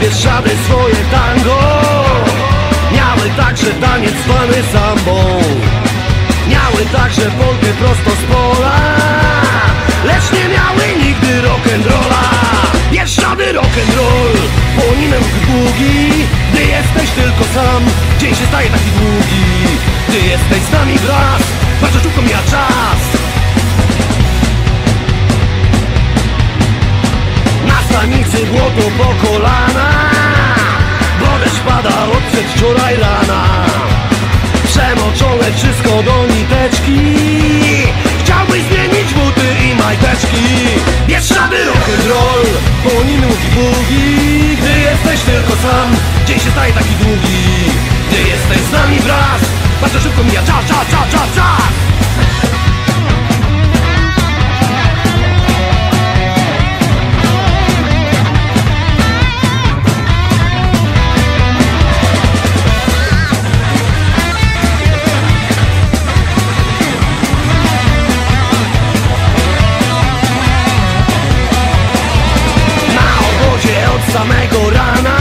Bieszczady swoje tango Miały także taniec zwany sambą Miały także polkę prosto z pola Lecz nie miały nigdy rock'n'rolla. Bieszczady rock'n'roll Płoninę w długi Gdy jesteś tylko sam Dzień się staje taki długi stanicy błoto po kolana Bo deszcz pada od przedwczoraj rana. Przemoczone wszystko do niteczki. Chciałbyś zmienić buty i majteczki. Bieszczady rock'n'roll Płonimy łuki bugi Gdy jesteś tylko sam Dzień się staje taki długi. Gdy jesteś z nami wraz Bardzo szybko mija. Czas, czas, czas, czas, samego rana.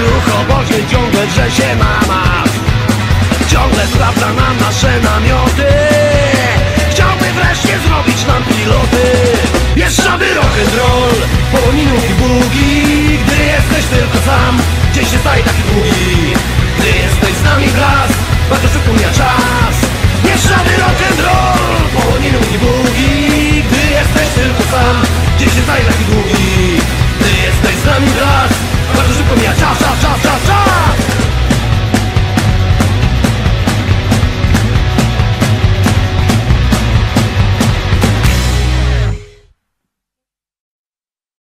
Ruch obozie ciągle drze się mama. Ciągle sprawdza nam nasze namioty. Chciałby wreszcie zrobić nam piloty. Bieszczady rock'n'roll Połoninów i bugi Gdy jesteś tylko sam Dzień się staje taki długi. Gdy jesteś z nami wraz